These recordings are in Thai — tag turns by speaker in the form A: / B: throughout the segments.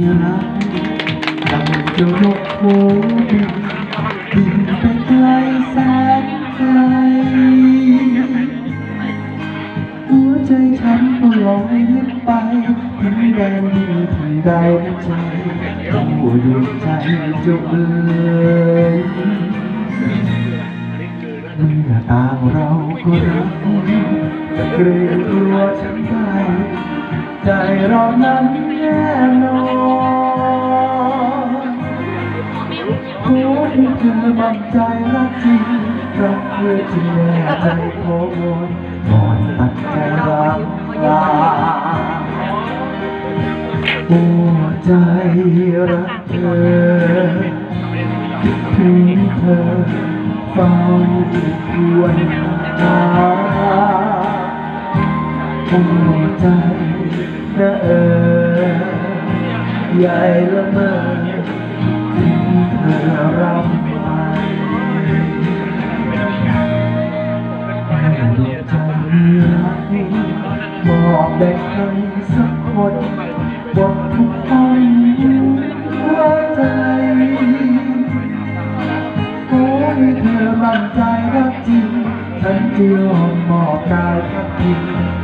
A: ยามดังเจ้านกหูบินบินไปไกลแสนไกลหัวใจฉันก็ลอยลึกไปถึงแดนดินที่ใดใจหัวดวงใจจบเลยเมื่อต่างเราก็รักจะเกรงกลัวฉันได้ใจเรานั้นแน่นอ ขอให้เธอมั่นใจรักจริงรักเธอจริงแน่ใจขอวอนก่อนตัดใจรักลาหัวใจรักเธอถึงเธอเฝ้าควรหาหัวใจนะเออใหญ่ละเมอ ถึงเธอรับไว้ดวงใจรักมอบแด่ใครสักคนบนทุกห้งหัวใจขอให้เธอมั่นใจรักจริงฉันจะยอมมอบกายทักทิง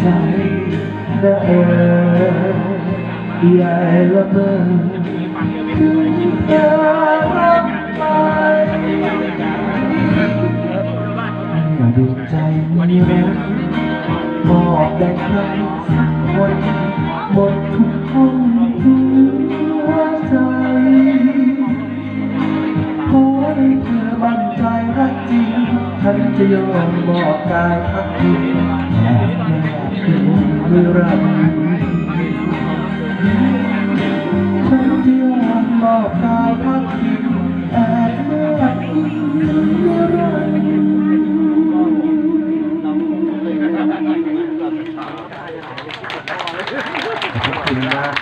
A: ใจนะเออใหญ่ละเมอถึงเธอรับไปเมื่อดวงใจมีรักมอบแด่ใครสั ท่นจะยอมบอกกายพักผิดแอบแม่ถึงเมื่อไร